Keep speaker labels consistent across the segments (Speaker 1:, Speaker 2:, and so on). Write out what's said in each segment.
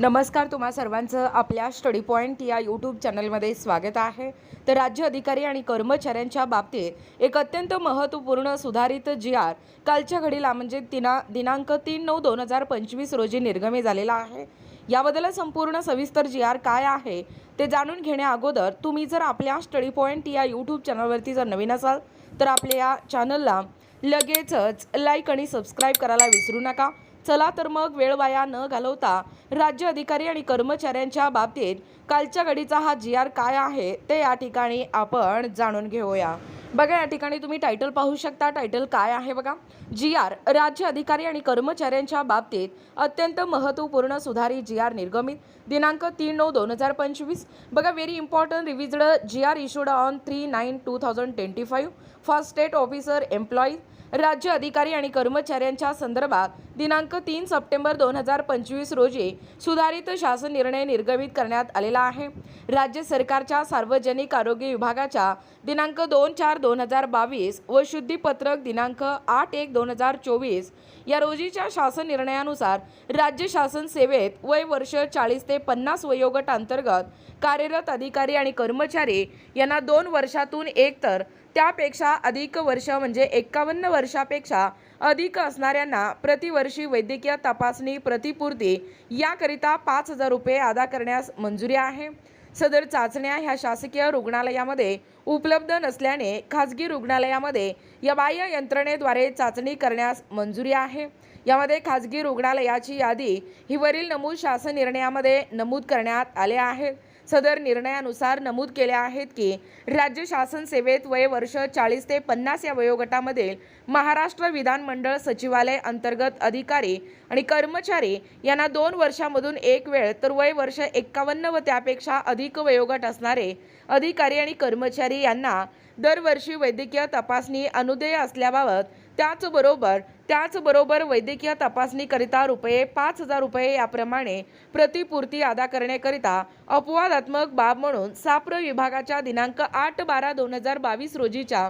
Speaker 1: नमस्कार तुम्हा सर्वांचं आपल्या स्टडी पॉईंट या यूट्यूब चॅनलमध्ये स्वागत आहे. तर राज्य अधिकारी आणि कर्मचाऱ्यांच्या बाबतीत एक अत्यंत महत्त्वपूर्ण सुधारित जी आर कालच्या घडीला म्हणजे दिना दिनांक तीन नऊ दोन हजार पंचवीस रोजी निर्गमी झालेला आहे. याबद्दल संपूर्ण सविस्तर जी आर काय आहे ते जाणून घेण्या अगोदर तुम्ही जर आपल्या स्टडी पॉईंट या यूट्यूब चॅनलवरती जर नवीन असाल तर आपल्या या चॅनलला लगेचच लाईक आणि सबस्क्राईब करायला विसरू नका. चला तर मग वेळ वाया न घालवता राज्य अधिकारी आणि कर्मचाऱ्यांच्या बाबतीत कालच्या घडीचा हा जी आर काय आहे ते या ठिकाणी आपण जाणून घेऊया. बघा या ठिकाणी तुम्ही टायटल पाहू शकता. टायटल काय आहे बघा? जी आर राज्य अधिकारी आणि कर्मचाऱ्यांच्या बाबतीत अत्यंत महत्त्वपूर्ण सुधारित जी आर निर्गमित. दिनांक तीन नऊ दोन हजार पंचवीस. बघा very important revised G R issued on three nine two thousand twenty five for state officer employees राज्य अधिकारी आणि कर्मचाऱ्यांच्या संदर्भात दिनांक तीन सप्टेंबर दोन हजार पंचवीस रोजी सुधारित शासन निर्णय निर्गमित करण्यात आलेला आहे. राज्य सरकारच्या सार्वजनिक आरोग्य विभागाच्या दिनांक दोन चार दोन हजार बावीस व शुद्धीपत्रक दिनांक आठ एक दोन हजार चोवीस या रोजीच्या शासन निर्णयानुसार राज्य शासन सेवेत वय वर्ष चाळीस ते पन्नास वयोगट अंतर्गत कार्यरत अधिकारी आणि कर्मचारी यांना दोन वर्षातून एक तर त्यापेक्षा अधिक वर्ष म्हणजे एक्कावन्न वर्षापेक्षा अधिक असणाऱ्यांना प्रतिवर्षी वैद्यकीय तपासणी प्रतिपूर्ती याकरिता पाच हजार रुपये अदा करण्यास मंजुरी आहे. सदर चाचण्या ह्या शासकीय रुग्णालयामध्ये उपलब्ध नसल्याने खाजगी रुग्णालयामध्ये या बाह्य यंत्रणेद्वारे चाचणी करण्यास मंजुरी आहे. यामध्ये खाजगी रुग्णालयाची यादी ही वरील नमूद शासन निर्णयामध्ये नमूद करण्यात आले आहे. सदर निर्णयानुसार नमूद केले आहेत की राज्य शासन सेवेत वय वर्ष चाळीस ते पन्नास या वयोगटामधील महाराष्ट्र विधानमंडळ सचिवालय अंतर्गत अधिकारी आणि कर्मचारी यांना दोन वर्षामधून एक वेळ तर वय वर्ष एक्कावन्न व त्यापेक्षा अधिक वयोगट असणारे अधिकारी आणि कर्मचारी यांना दरवर्षी वैद्यकीय तपासणी अनुदेय असल्याबाबत त्याचबरोबर त्याचबरोबर वैद्यकीय तपासणीकरिता रुपये पाच हजार रुपये याप्रमाणे प्रतिपूर्ती अदा करण्याकरिता अपवादात्मक बाब म्हणून साप्र विभागाच्या दिनांक आठ बारा दोन हजार बावीस रोजीच्या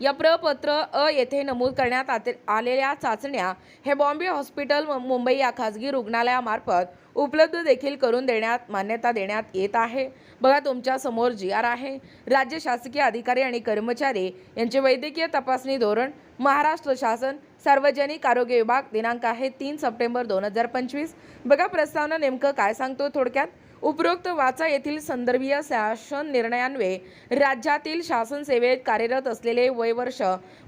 Speaker 1: या प्रपत्र अ येथे नमूद करण्यात आते- आलेल्या चाचण्या हे बॉम्बे हॉस्पिटल मु- मुंबई या खाजगी रुग्णालयामार्फत उपलब्ध देखील करून देण्यात मान्यता देण्यात येत आहे. बघा तुमच्यासमोर जी आर आहे. राज्य शासकीय अधिकारी आणि कर्मचारी यांचे वैद्यकीय तपासणी धोरण महाराष्ट्र शासन सार्वजनिक आरोग्य विभाग दिनांक आहे तीन सप्टेंबर दोन हजार पंचवीस. बघा प्रस्तावना नेमकं काय सांगतो थोडक्यात? उपरोक्त वाचा येथील संदर्भीय शासन निर्णयान्वये राज्यातील शासन सेवेत कार्यरत असलेले वयवर्ष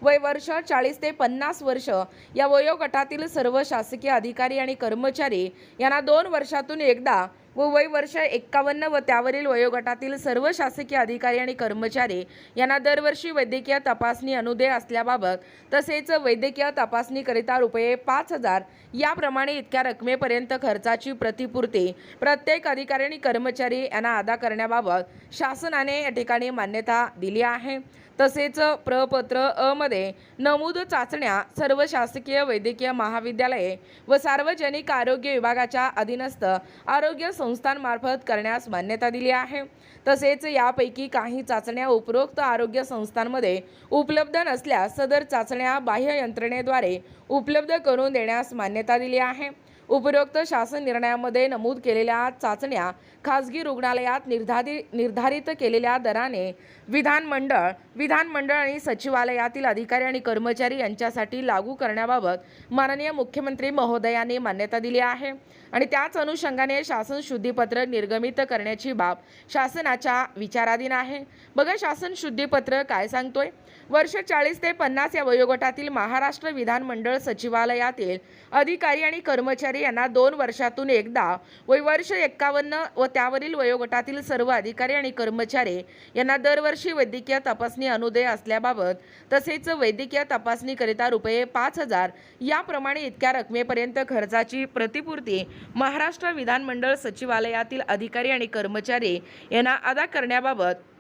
Speaker 1: वयवर्ष चाळीस ते पन्नास वर्ष या वयोगटातील सर्व शासकीय अधिकारी आणि कर्मचारी यांना दोन वर्षातून एकदा व वय वर्ष एक्कावन्न व त्यावरील वयोगटातील सर्व शासकीय अधिकारी आणि कर्मचारी यांना दरवर्षी वैद्यकीय तपासणी अनुदेय असल्याबाबत तसेच वैद्यकीय तपासणीकरिता रुपये पाच हजार याप्रमाणे इतक्या रकमेपर्यंत खर्चाची प्रतिपूर्ती प्रत्येक अधिकारी आणि कर्मचारी यांना अदा करण्याबाबत शासनाने या ठिकाणी मान्यता दिली आहे. तसेच प्रपत्र अ मध्ये नमूद चाचण्या सर्व शासकीय वैद्यकीय महाविद्यालये व सार्वजनिक आरोग्य विभागाच्या अधीनस्थ आरोग्य संस्थांमार्फत करण्यास मान्यता दिली आहे. तसेच यापैकी काही चाचण्या उपरोक्त आरोग्य संस्थांमध्ये उपलब्ध नसल्यास सदर चाचण्या बाह्य यंत्रणेद्वारे उपलब्ध करून देण्यास मान्यता दिली आहे. उपरोक्त शासन निर्णयामध्ये नमूद केलेल्या चाचण्या खाजगी रुग्णालयात निर्धारित निर्धारित केलेल्या दराने विधानमंडळ विधानमंडळ आणि सचिवालयातील अधिकारी आणि कर्मचारी यांच्यासाठी लागू करण्याबाबत माननीय मुख्यमंत्री महोदयांनी मान्यता दिली आहे. आणि त्याच अनुषंगाने शासन शुद्धीपत्रक निर्गमित करण्याची बाब शासनाच्या विचाराधीन आहे. बघा शासन शुद्धीपत्र काय सांगतोय? वर्ष चाळीस ते पन्नास या वयोगटातील महाराष्ट्र विधानमंडळ सचिवालयातील अधिकारी आणि कर्मचारी यांना दोन वर्षातून एकदा वयवर्ष एक्कावन्न व त्यावरील वयोगटातील सर्व अधिकारी आणि कर्मचारी यांना दरवर्षी वैद्यकीय तपासणी अनुदेय असल्याबाबत तसेच वैद्यकीय तपासणीकरिता रुपये पाच हजार याप्रमाणे इतक्या रकमेपर्यंत खर्चाची प्रतिपूर्ती महाराष्ट्र विधानमंडळ सचिवालयातील अधिकारी आणि कर्मचारी यांना अदा करण्याबाबत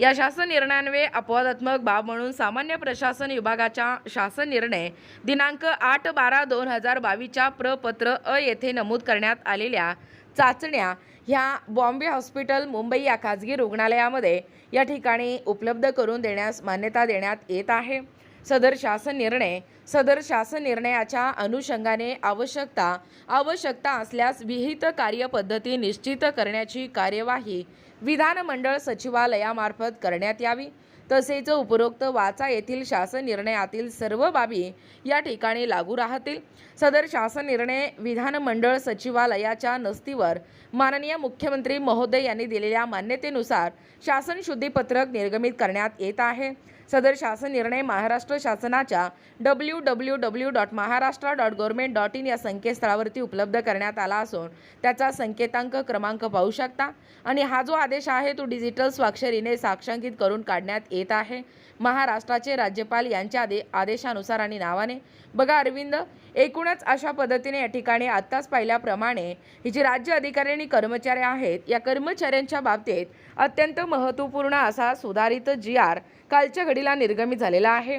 Speaker 1: या शासन निर्णयान्वये अपवादात्मक बाब म्हणून सामान्य प्रशासन विभागाच्या शासन निर्णय दिनांक आठ बारा दोन हजार बावीसच्या प्रपत्र अ येथे नमूद करण्यात आलेल्या चाचण्या ह्या बॉम्बे हॉस्पिटल मुंबई या खाजगी रुग्णालयामध्ये या ठिकाणी उपलब्ध करून देण्यास मान्यता देण्यात येत आहे. सदर शासन निर्णय सदर शासन निर्णयाच्या अनुषंगाने आवश्यकता आवश्यकता असल्यास विहित कार्यपद्धती निश्चित करण्याची कार्यवाही विधानमंडळ सचिवालयामार्फत करण्यात यावी. तसेच उपरोक्त वाचा येथील शासन निर्णयातील सर्व बाबी या ठिकाणी लागू राहतील. सदर शासन निर्णय विधानमंडळ सचिवालयाच्या नस्तीवर माननीय मुख्यमंत्री महोदय यांनी दिलेल्या मान्यतेनुसार शासन शुद्धीपत्रक निर्गमित करण्यात येत आहे. सदर शासन निर्णय महाराष्ट्र शासनाच्या W W W dot Maharashtra dot government dot in या संकेतस्थळावरती उपलब्ध करण्यात आला असून त्याचा संकेतांक क्रमांक पाहू शकता. आणि हा जो आदेश आहे तो डिजिटल स्वाक्षरीने साक्षांकित करून काढण्यात येत आहे. महाराष्ट्राचे राज्यपाल यांच्या आदे आदेशानुसार आणि नावाने. बघा अरविंद एकूणच अशा पद्धतीने या ठिकाणी आत्ताच पाहिल्याप्रमाणे ही जी राज्य अधिकारी आणि कर्मचारी आहेत या कर्मचाऱ्यांच्या बाबतीत अत्यंत महत्त्वपूर्ण असा सुधारित जी आर कालच्या घडीला निर्गमित झालेला आहे.